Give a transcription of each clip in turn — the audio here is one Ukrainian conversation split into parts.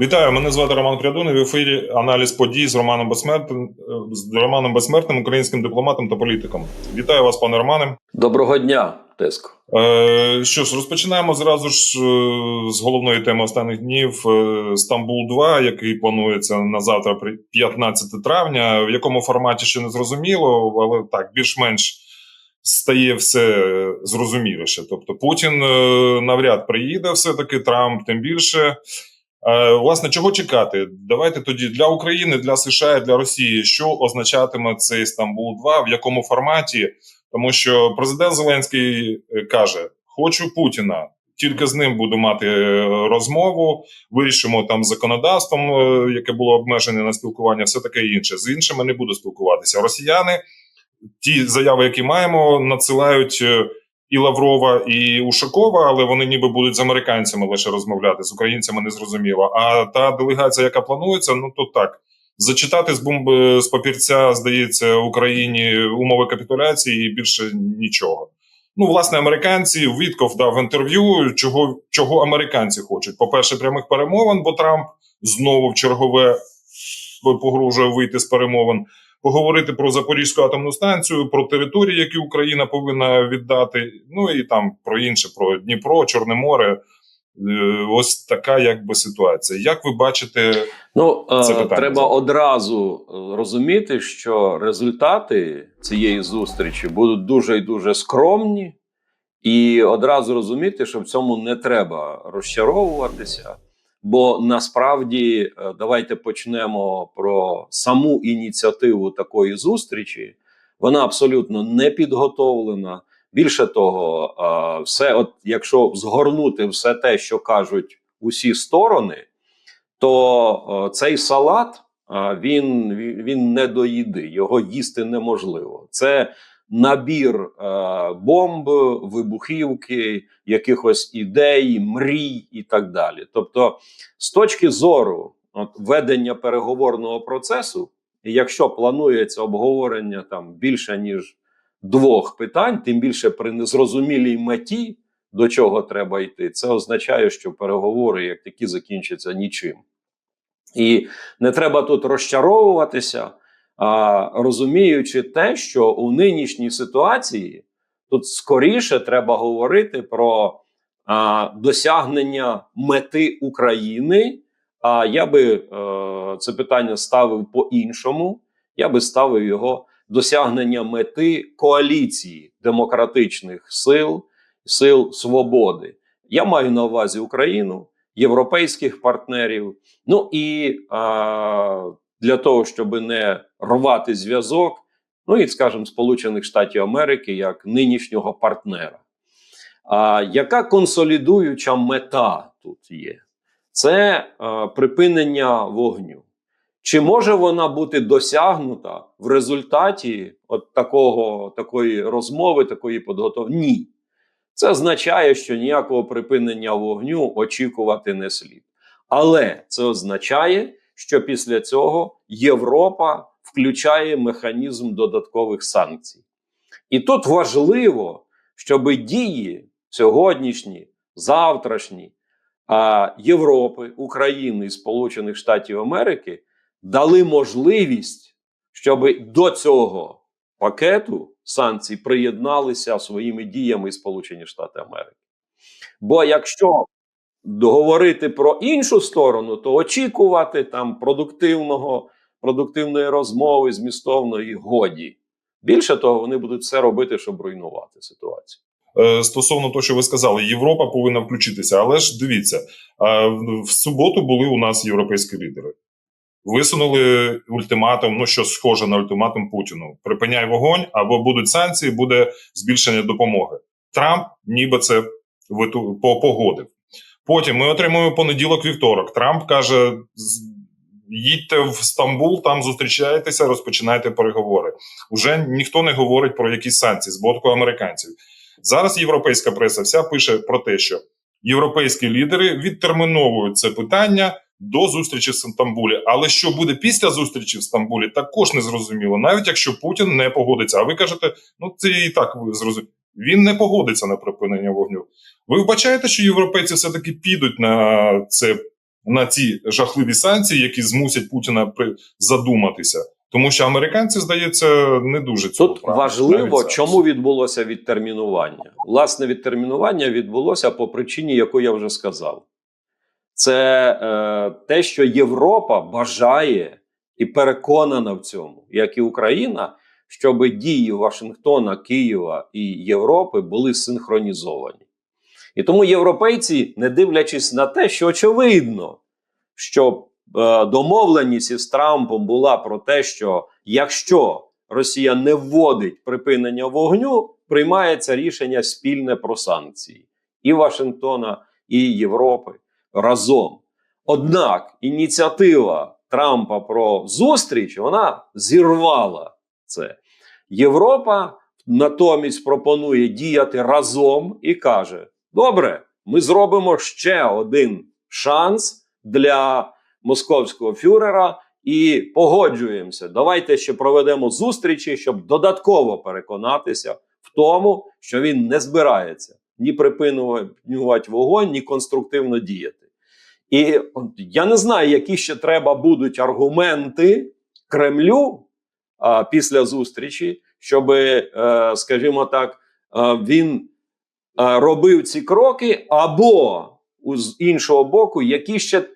Вітаю, мене звати Роман Прядун. В ефірі аналіз подій з Романом Безсмертним, з Романом Безсмертним, українським дипломатом та політиком. Вітаю вас, пане Романе. Доброго дня, Теско. Е, що ж, розпочинаємо зразу ж е, з головної теми останніх днів е, Стамбул 2 який планується на завтра, 15 травня. В якому форматі ще не зрозуміло, але так більш-менш стає все зрозуміліше. Тобто Путін е, навряд приїде, все таки Трамп, тим більше. Е, Власне, чого чекати? Давайте тоді для України, для США, для Росії, що означатиме цей Стамбул 2 в якому форматі? Тому що президент Зеленський е, каже: Хочу Путіна, тільки з ним буду мати е, розмову. Вирішимо там законодавством, яке було обмежене на спілкування, все таке інше. З іншими не буду спілкуватися. Росіяни, ті заяви, які маємо, надсилають. І Лаврова, і Ушакова, але вони ніби будуть з американцями лише розмовляти, з українцями не зрозуміло. А та делегація, яка планується, ну то так зачитати з бомби з папірця, здається, Україні умови капітуляції і більше нічого. Ну, власне, американці Вітков дав інтерв'ю, чого, чого американці хочуть. По-перше, прямих перемовин, бо Трамп знову в чергове погрожує вийти з перемовин. Поговорити про Запорізьку атомну станцію, про території, які Україна повинна віддати. Ну і там про інше, про Дніпро, Чорне море. Е, Ось така якби ситуація. Як ви бачите, Ну Це е, питання. треба одразу е, розуміти, що результати цієї зустрічі будуть дуже і дуже скромні, і одразу розуміти, що в цьому не треба розчаровуватися. Бо насправді е, давайте почнемо про саму ініціативу такої зустрічі. Вона абсолютно не підготовлена. Більше того, е, все, от якщо згорнути все те, що кажуть усі сторони, то е, цей салат він, він не до їди, його їсти неможливо. Це набір е, бомб, вибухівки, якихось ідей, мрій і так далі. Тобто, з точки зору от, ведення переговорного процесу, якщо планується обговорення там більше ніж двох питань, тим більше при незрозумілій меті. До чого треба йти, це означає, що переговори як такі закінчаться нічим. І не треба тут розчаровуватися, розуміючи те, що у нинішній ситуації тут скоріше треба говорити про досягнення мети України. А я би е, це питання ставив по-іншому. Я би ставив його досягнення мети коаліції демократичних сил, сил свободи. Я маю на увазі Україну, європейських партнерів. Ну і а, для того, щоб не рвати зв'язок, ну і, скажімо, Сполучених Штатів Америки як нинішнього партнера. А яка консолідуюча мета тут є? Це е, припинення вогню. Чи може вона бути досягнута в результаті от такого, такої розмови, такої підготовки? Ні. Це означає, що ніякого припинення вогню очікувати не слід. Але це означає, що після цього Європа включає механізм додаткових санкцій. І тут важливо, щоб дії сьогоднішні, завтрашні Європи, України і Сполучених Штатів Америки дали можливість, щоб до цього пакету санкцій приєдналися своїми діями Сполучені Штати Америки. Бо якщо говорити про іншу сторону, то очікувати там продуктивного, продуктивної розмови, змістовної годі. Більше того, вони будуть все робити, щоб руйнувати ситуацію. Е, Стосовно того, що ви сказали, Європа повинна включитися. Але ж дивіться, е, в- суботу були у нас європейські лідери. Висунули ультиматум, ну що схоже на ультиматум Путіну: припиняй вогонь або будуть санкції, буде збільшення допомоги. Трамп ніби це погодив. Потім ми отримуємо понеділок вівторок. Трамп каже: їдьте в Стамбул, там зустрічайтеся, розпочинайте переговори. Уже ніхто не говорить про якісь санкції з боку американців. Зараз європейська преса вся пише про те, що європейські лідери відтерміновують це питання до зустрічі в Стамбулі. Але що буде після зустрічі в Стамбулі, також не зрозуміло, навіть якщо Путін не погодиться. А ви кажете, ну це і так ви зрозуміли. Він не погодиться на припинення вогню. Ви вбачаєте, що європейці все-таки підуть на це на ці жахливі санкції, які змусять Путіна задуматися. Тому що американці, здається, не дуже цього Тут прагнуть, важливо, чому відбулося відтермінування. Власне, відтермінування відбулося по причині, яку я вже сказав. Це е, те, що Європа бажає і переконана в цьому, як і Україна, щоб дії Вашингтона, Києва і Європи були синхронізовані. І тому європейці, не дивлячись на те, що очевидно, що е, домовленість із Трампом була про те, що якщо Росія не вводить припинення вогню, приймається рішення спільне про санкції і Вашингтона, і Європи разом. Однак ініціатива Трампа про зустріч вона зірвала це. Європа натомість пропонує діяти разом і каже: Добре, ми зробимо ще один шанс для московського фюрера і погоджуємося. Давайте ще проведемо зустрічі, щоб додатково переконатися в тому, що він не збирається ні припинювати вогонь, ні конструктивно діяти. І я не знаю, які ще треба будуть аргументи Кремлю а, після зустрічі, щоб, е, скажімо так, е, він е, робив ці кроки, або з іншого боку, які ще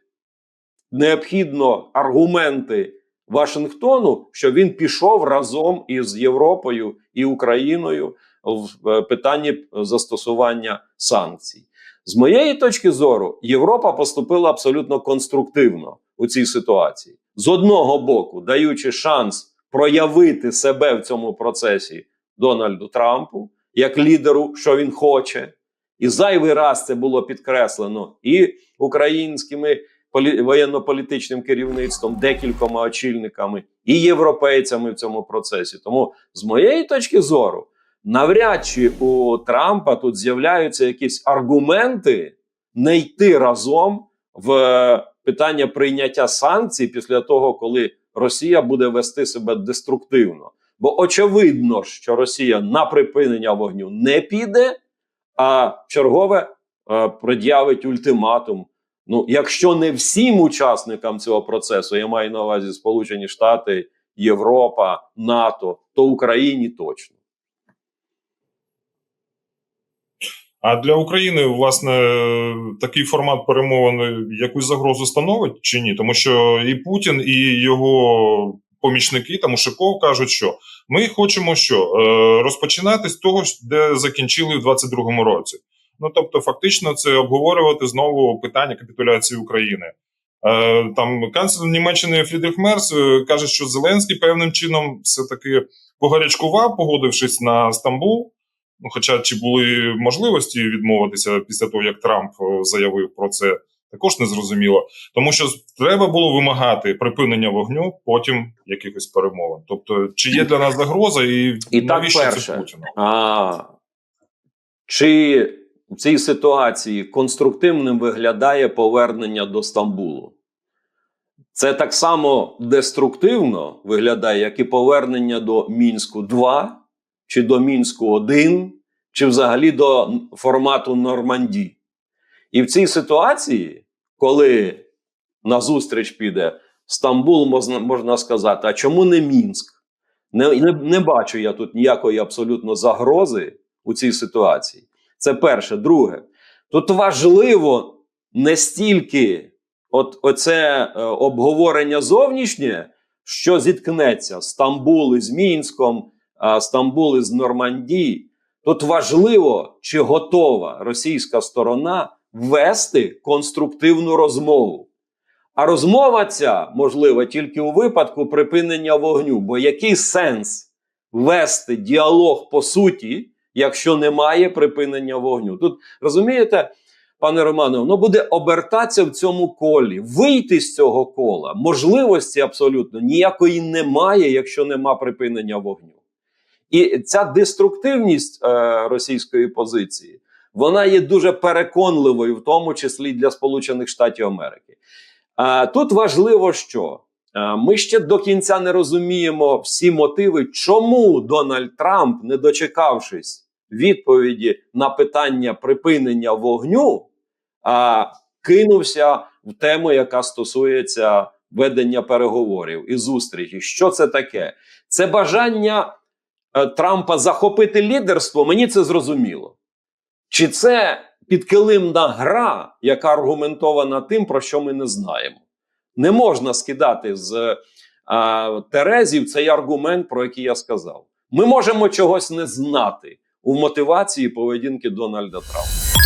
необхідно аргументи Вашингтону, що він пішов разом із Європою і Україною в питанні застосування санкцій. З моєї точки зору, Європа поступила абсолютно конструктивно у цій ситуації. З одного боку, даючи шанс проявити себе в цьому процесі Дональду Трампу як лідеру, що він хоче, і зайвий раз це було підкреслено і українськими полі- воєнно-політичним керівництвом, декількома очільниками, і європейцями в цьому процесі. Тому, з моєї точки зору, навряд чи у Трампа тут з'являються якісь аргументи не йти разом в е, питання прийняття санкцій після того, коли Росія буде вести себе деструктивно. Бо очевидно, що Росія на припинення вогню не піде, а чергове е, пред'явить ультиматум. Ну, якщо не всім учасникам цього процесу, я маю на увазі Сполучені Штати, Європа, НАТО, то Україні точно. А для України, власне, такий формат перемовин якусь загрозу становить чи ні? Тому що і Путін, і його помічники, там Ушаков, кажуть, що ми хочемо що е, розпочинати з того, де закінчили в 22-му році. Ну тобто, фактично, це обговорювати знову питання капітуляції України. Е, Там канцлер Німеччини Фрідріх Мерц е, каже, що Зеленський певним чином все таки погарячкував, погодившись на Стамбул. Ну, хоча чи були можливості відмовитися після того, як Трамп е, заявив про це, також не зрозуміло. Тому що треба було вимагати припинення вогню, потім якихось перемовин. Тобто, чи є для нас загроза, і, І так, навіщо перше. це Путіну? А, чи в цій ситуації конструктивним виглядає повернення до Стамбулу? Це так само деструктивно виглядає, як і повернення до Мінську 2 чи до Мінську 1 чи взагалі до формату Норманді. І в цій ситуації, коли на зустріч піде Стамбул, можна, можна сказати, а чому не Мінськ? Не, не, не бачу я тут ніякої абсолютно загрози у цій ситуації. Це перше. Друге, тут важливо не стільки от, оце е, обговорення зовнішнє, що зіткнеться Стамбул із Мінськом, Стамбул із Нормандії. Тут важливо, чи готова російська сторона вести конструктивну розмову. А розмова ця можлива тільки у випадку припинення вогню. Бо який сенс вести діалог по суті, якщо немає припинення вогню? Тут розумієте, пане Романе, воно буде обертатися в цьому колі, вийти з цього кола. Можливості абсолютно ніякої немає, якщо нема припинення вогню. І ця деструктивність е, російської позиції вона є дуже переконливою, в тому числі для Сполучених Штатів Америки. А тут важливо, що е, ми ще до кінця не розуміємо всі мотиви, чому Дональд Трамп, не дочекавшись відповіді на питання припинення вогню, а, кинувся в тему, яка стосується ведення переговорів і зустрічі. Що це таке? Це бажання е, Трампа захопити лідерство. Мені це зрозуміло. Чи це підкилимна гра, яка аргументована тим, про що ми не знаємо? Не можна скидати з а, Терезів цей аргумент, про який я сказав. Ми можемо чогось не знати у мотивації поведінки Дональда Трампа.